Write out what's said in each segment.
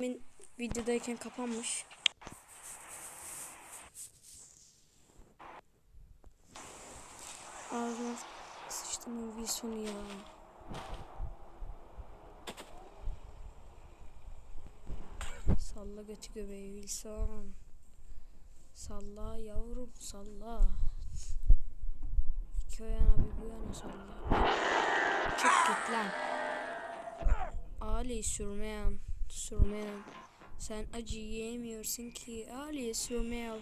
Benim videodayken kapanmış. Ağzına sıçtım Wilson'u ya. Salla götü göbeği Wilson. Salla yavrum salla. İki o yana bir bu yana salla. Çık git lan. Ali sürmeyen, sürmeyen. Sen acı yiyemiyorsun ki. Ali sürmeyen.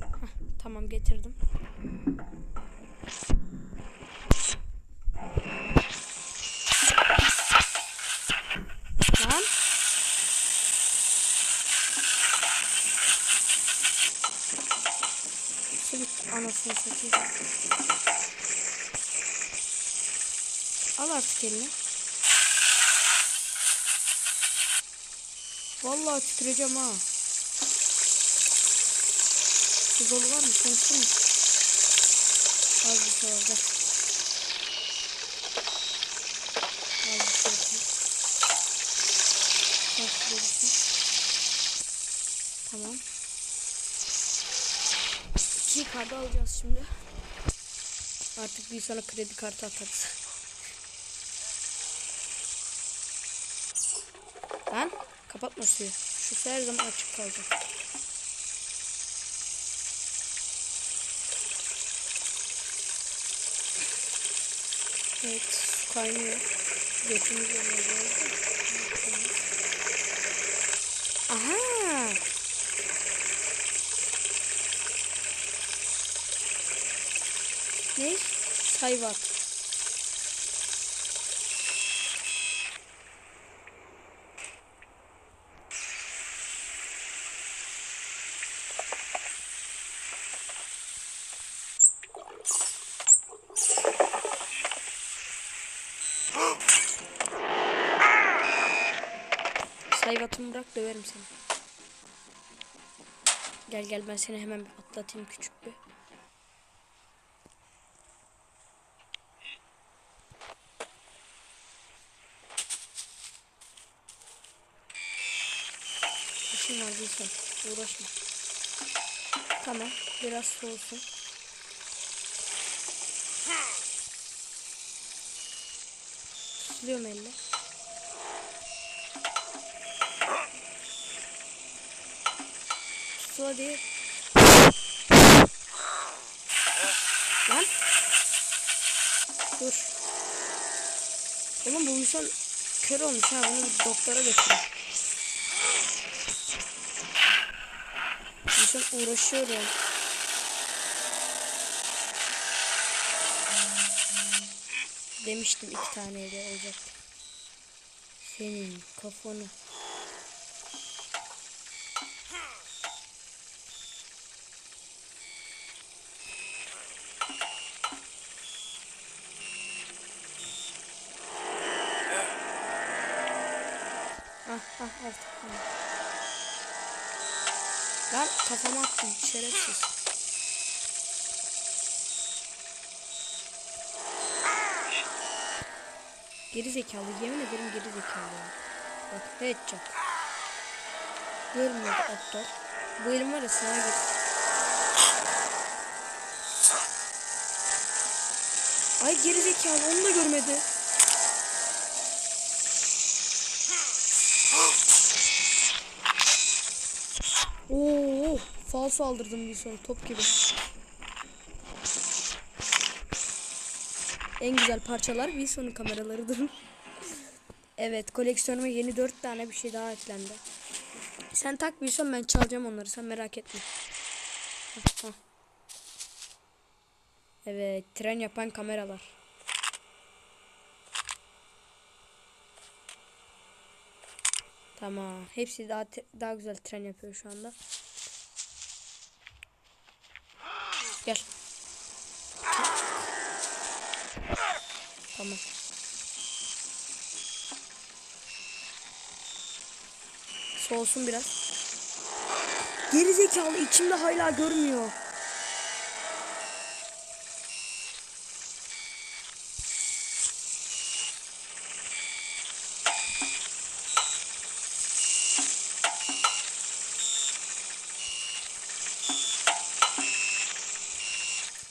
Hah, Tamam getirdim. Anasını satayım. Al artık elini. Vallahi tüküreceğim ha. Su dolu var mı? Konuşsun mu? Az bir şey orada. Az bir şey olsun. Az bir şey olsun. Tamam. İki kartı alacağız şimdi. Artık bir sana kredi kartı atarız. Lan kapatma suyu. Şu her zaman açık kalacak. Evet su kaynıyor. Götümüz yanıyor. Aha! Ne? Sayvat. Sayvatımı bırak döverim seni. Gel gel ben seni hemen bir atlatayım küçük bir. Var Wilson. Uğraşma. Tamam. Biraz soğusun. Siliyorum elle. Su hadi. Lan. Dur. Oğlum bu insan kör olmuş ha. Bunu doktora götürün. İnsan uğraşıyor ya. Demiştim iki tane olacak. Senin kafanı. Ah ah artık tamam. Lan kafama attım şerefsiz. Geri zekalı yemin ederim geri zekalı. Bak headshot. Görmüyordu aptal. Bu elim var ya sana git. Ay geri zekalı onu da görmedi. Oo, falso aldırdım bir son top gibi. En güzel parçalar Wilson'un kameralarıdır. evet koleksiyonuma yeni 4 tane bir şey daha eklendi. Sen tak Wilson ben çalacağım onları sen merak etme. Evet tren yapan kameralar. Tamam. Hepsi daha daha güzel tren yapıyor şu anda. Gel. Tamam. Soğusun biraz. Geri zekalı içimde hala görmüyor.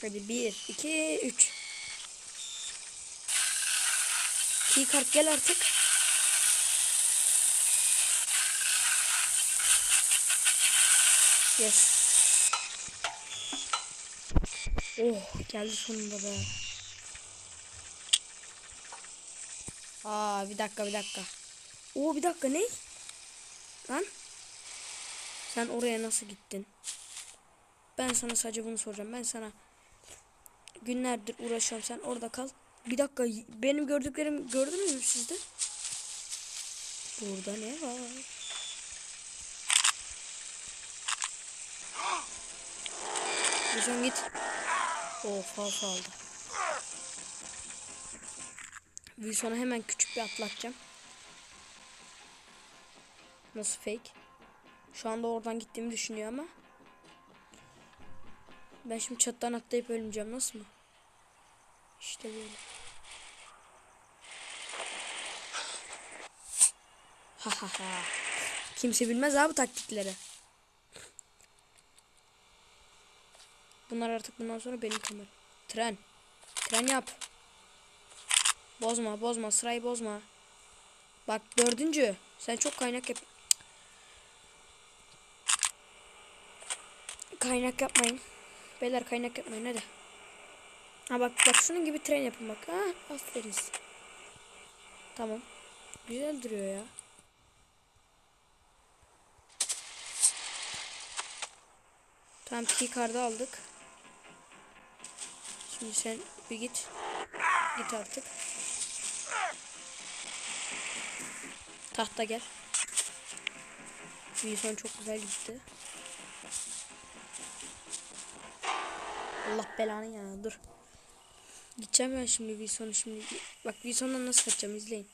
Hadi bir, iki, üç. Keycard gel artık. Yes. Oh geldi sonunda be. Aa bir dakika bir dakika. Oo bir dakika ne? Lan? Sen oraya nasıl gittin? Ben sana sadece bunu soracağım. Ben sana günlerdir uğraşıyorum. Sen orada kal. Bir dakika benim gördüklerim gördünüz mü sizde? Burada ne var? Lütfen git. Oh falso aldı. Wilson'a hemen küçük bir atlatacağım. Nasıl fake? Şu anda oradan gittiğimi düşünüyor ama. Ben şimdi çattan atlayıp ölmeyeceğim. Nasıl mı? İşte böyle. Ha. Kimse bilmez abi taktikleri. Bunlar artık bundan sonra benim kameram. Tren. Tren yap. Bozma bozma sırayı bozma. Bak dördüncü. Sen çok kaynak yap. Kaynak yapmayın. Beyler kaynak yapmayın hadi. Ha bak bak şunun gibi tren yapın bak. Ha aferin. Tamam. Güzel duruyor ya. Tamam keycard'ı aldık. Şimdi sen bir git. Git artık. Tahta gel. Wilson çok güzel gitti. Allah belanı ya dur. Gideceğim ben şimdi Wilson'u şimdi. Bak Wilson'dan nasıl kaçacağım izleyin.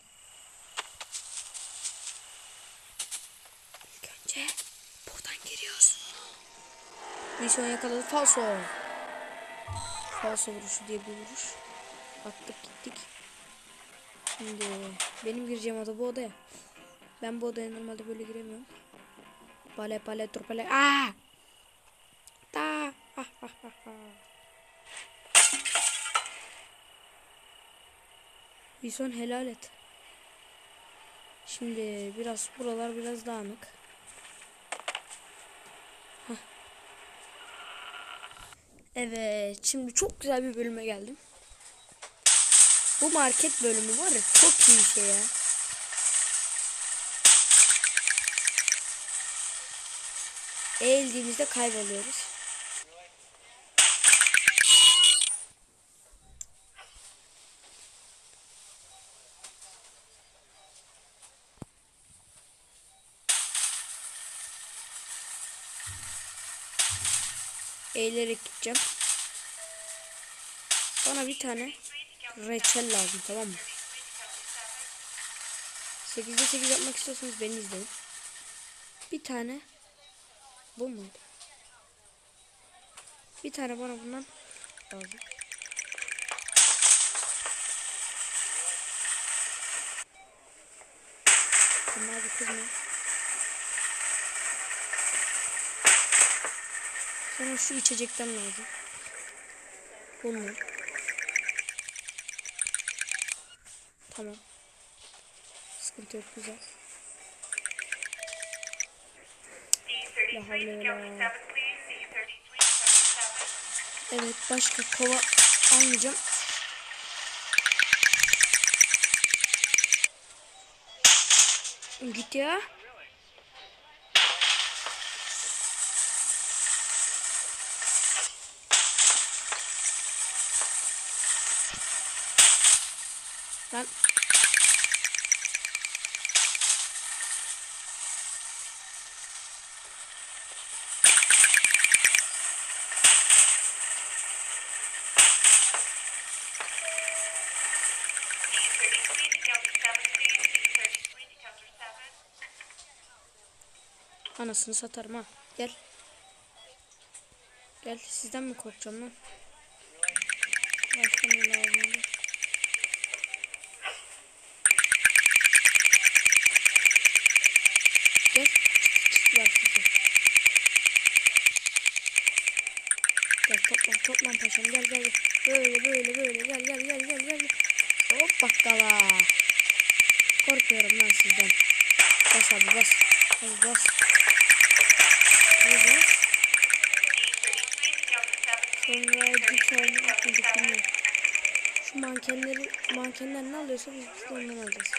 İlk önce buradan giriyoruz. Wilson yakaladı falso. Falso vuruşu diye bir vuruş. Attık gittik. Şimdi benim gireceğim oda bu odaya. Ben bu odaya normalde böyle giremiyorum. Bale bale dur bale. Aa! Da! Ha ha ha ha. Wilson helal et. Şimdi biraz buralar biraz dağınık. Hah. Evet, şimdi çok güzel bir bölüme geldim. Bu market bölümü var ya çok iyi bir şey ya. Eğildiğimizde kayboluyoruz. Eğilerek gideceğim. Bana bir tane reçel lazım tamam mı? 8'de 8 yapmak istiyorsanız beni izleyin. Bir tane bu muydu? Bir tane bana bundan lazım. Tamam abi kızma. Sana şu içecekten lazım. Bunu. Tamam. Sıkıntı yok güzel. Evet başka kova almayacağım. Git ya. Lan anasını satarım ha. Gel. Gel sizden mi korkacağım lan? Başka ne lazımdı? Gel. Çık, çık, ver sizi. Gel topla. Toplan paşam gel gel gel. Böyle böyle böyle gel gel gel gel gel. Hop bakkala. Korkuyorum lan sizden. Bas abi bas. Hadi bas. Hadi bas. Sonra bir tane atladık bilmiyorum. Şu mankenleri, mankenler ne alıyorsa biz, biz de ondan alacağız.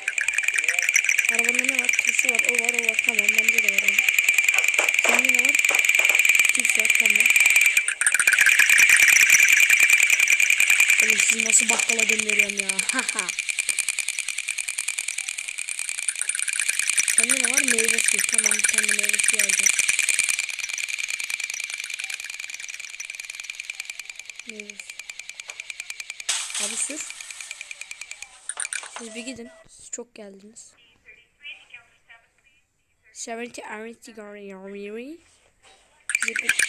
Arabanda ne var? Turşu var, o var, o var. Tamam bende de var. Sende ne var? Turşu var, tamam. Oğlum sizi nasıl bakkala gönderiyorum ya. Haha. Sende ne var? Meyve suyu. Tamam bir tane meyve suyu alacağım. Meyve suyu. Abi sür. Siz bir gidin. Siz çok geldiniz. 70 Arity Gary Size bir...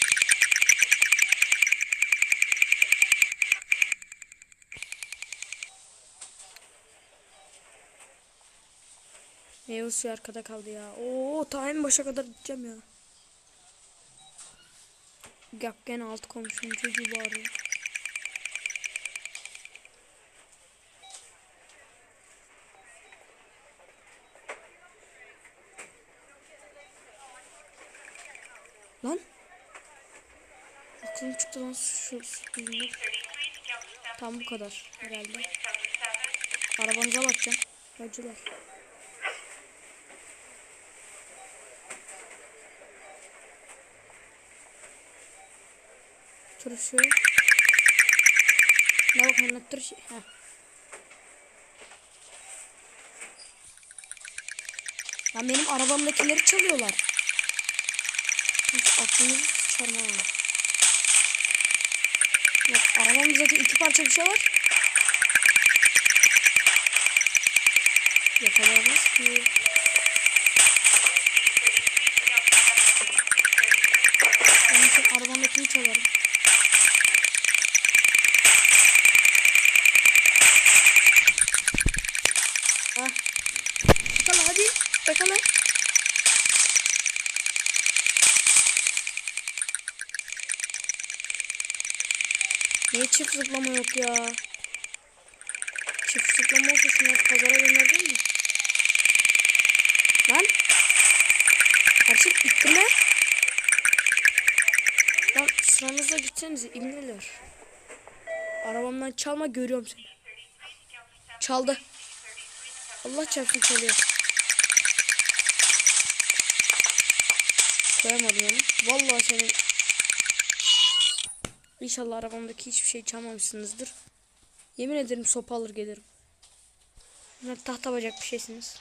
Meyve suyu arkada kaldı ya. Oo ta en başa kadar gideceğim ya. Gak alt komşunun çocuğu bağırıyor. Lan. Aklım çıktı lan şu yüzünden. Tam bu kadar herhalde. Arabanıza bakacağım. Bacılar. Turşu. Ne bakayım lan turşu. Heh. Lan benim arabamdakileri çalıyorlar. Hiç aklınızı sıçarım ha. Yok arabamda zaten iki parça bir şey var. Yakalayamaz ki. Onun için arabamdakini çalarım. Ah. Yakala Yakala. Niye çift zıplama yok ya? Çift zıplama olsa şunu pazara gönderdin mi? Lan. Gerçek bitti mi? Lan sıranızla gitsenize imleler. Arabamdan çalma görüyorum seni. Çaldı. Allah çarpsın çalıyor. Koyamadım onu. Vallahi senin İnşallah arabamdaki hiçbir şey çalmamışsınızdır. Yemin ederim sopa alır gelirim. Bunlar tahta bacak bir şeysiniz.